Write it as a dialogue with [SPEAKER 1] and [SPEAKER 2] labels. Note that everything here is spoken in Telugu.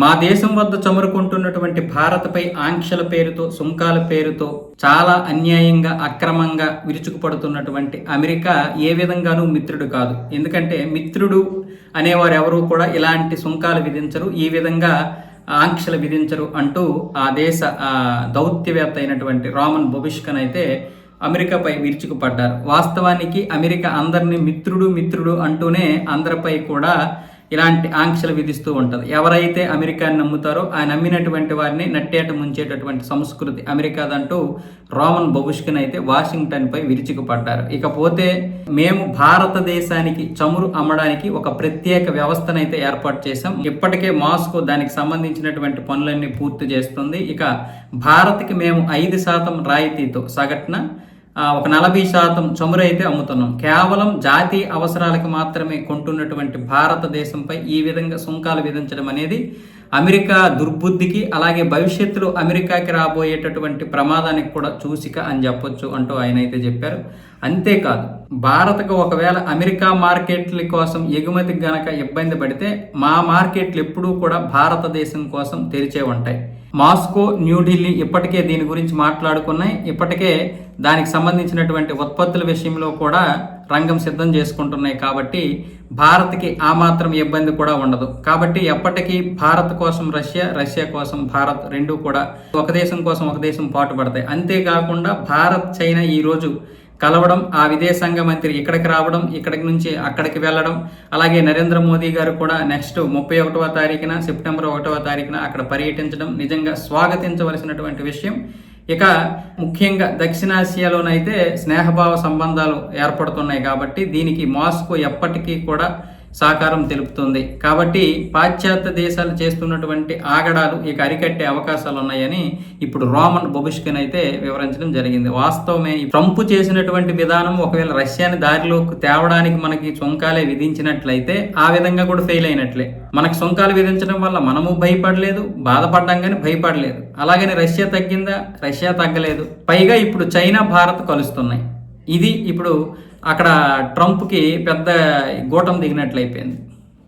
[SPEAKER 1] మా దేశం వద్ద చమురుకుంటున్నటువంటి భారత్పై ఆంక్షల పేరుతో సుంకాల పేరుతో చాలా అన్యాయంగా అక్రమంగా విరుచుకుపడుతున్నటువంటి అమెరికా ఏ విధంగానూ మిత్రుడు కాదు. ఎందుకంటే మిత్రుడు అనేవారు ఎవరు కూడా ఇలాంటి సుంకాలు విధించరు ఈ విధంగా ఆంక్షలు విధించరు అంటూ ఆ దేశ దౌత్యవేత్త అయినటువంటి రామన్ బొబిష్కన్ అయితే అమెరికాపై విరుచుకుపడ్డారు. వాస్తవానికి అమెరికా అందరినీ మిత్రుడు మిత్రుడు అంటూనే అందరిపై కూడా ఇలాంటి ఆంక్షలు విధిస్తూ ఉంటుంది. ఎవరైతే అమెరికాని నమ్ముతారో ఆ నమ్మినటువంటి వారిని నట్టేట ముంచేటటువంటి సంస్కృతి అమెరికాదంటూ రోమన్ బబుష్కిన్ అయితే వాషింగ్టన్ పై విరుచుకుపడ్డారు. ఇకపోతే మేము భారతదేశానికి చమురు అమ్మడానికి ఒక ప్రత్యేక వ్యవస్థనైతే ఏర్పాటు చేశాం. ఇప్పటికే మాస్కో దానికి సంబంధించినటువంటి పనులన్నీ పూర్తి చేస్తుంది. ఇక భారత్కి మేము ఐదు శాతం రాయితీతో సగటున ఒక నలభై శాతం చమురు అయితే అమ్ముతున్నాం. కేవలం జాతీయ అవసరాలకు మాత్రమే కొంటున్నటువంటి భారతదేశంపై ఈ విధంగా సుంకాలు విధించడం అనేది అమెరికా దుర్బుద్ధికి అలాగే భవిష్యత్తులో అమెరికాకి రాబోయేటటువంటి ప్రమాదానికి కూడా చూసిక అని చెప్పొచ్చు అంటూ ఆయన అయితే చెప్పారు. అంతేకాదు భారత్కు ఒకవేళ అమెరికా మార్కెట్ల కోసం ఎగుమతికి గనక ఇబ్బంది పడితే మా మార్కెట్లు ఎప్పుడూ కూడా భారతదేశం కోసం తెరిచే ఉంటాయి. మాస్కో న్యూఢిల్లీ ఇప్పటికే దీని గురించి మాట్లాడుకున్నాయి. ఇప్పటికే దానికి సంబంధించినటువంటి ఉత్పత్తుల విషయంలో కూడా రంగం సిద్ధం చేసుకుంటున్నాయి కాబట్టి భారత్కి ఆ మాత్రం ఇబ్బంది కూడా ఉండదు. కాబట్టి ఎప్పటికీ భారత్ కోసం రష్యా రష్యా కోసం భారత్ రెండు కూడా ఒక దేశం కోసం ఒక దేశం పాటుపడతాయి. అంతేకాకుండా భారత్ చైనా ఈరోజు కలవడం ఆ విదేశాంగ మంత్రి ఇక్కడికి రావడం ఇక్కడికి నుంచి అక్కడికి వెళ్ళడం. అలాగే నరేంద్ర మోదీ గారు కూడా నెక్స్ట్ ముప్పై ఒకటవ తారీఖున సెప్టెంబర్ ఒకటవ తారీఖున అక్కడ పర్యటించడం నిజంగా స్వాగతించవలసినటువంటి విషయం. ఇక ముఖ్యంగా దక్షిణాసియాలోనైతే స్నేహభావ సంబంధాలు ఏర్పడుతున్నాయి కాబట్టి దీనికి మాస్కో ఎప్పటికీ కూడా సహకారం తెలుపుతుంది. కాబట్టి పాశ్చాత్య దేశాలు చేస్తున్నటువంటి ఆగడాలు ఇక అరికట్టే అవకాశాలు ఉన్నాయని ఇప్పుడు రోమన్ బొబుష్కన్ అయితే వివరించడం జరిగింది. వాస్తవమే ట్రంప్ చేసినటువంటి విధానం ఒకవేళ రష్యాని దారిలోకి తేవడానికి మనకి సుంకాలే విధించినట్లయితే ఆ విధంగా కూడా ఫెయిల్ అయినట్లే. మనకు సుంకాలు విధించడం వల్ల మనము భయపడలేదు బాధపడ్డాం కానీ భయపడలేదు. అలాగని రష్యా తగ్గిందా? రష్యా తగ్గలేదు. పైగా ఇప్పుడు చైనా భారత్ కలుస్తున్నాయి. ఇది ఇప్పుడు అక్కడ ట్రంప్కి పెద్ద గోటం దిగినట్లయిపోయింది.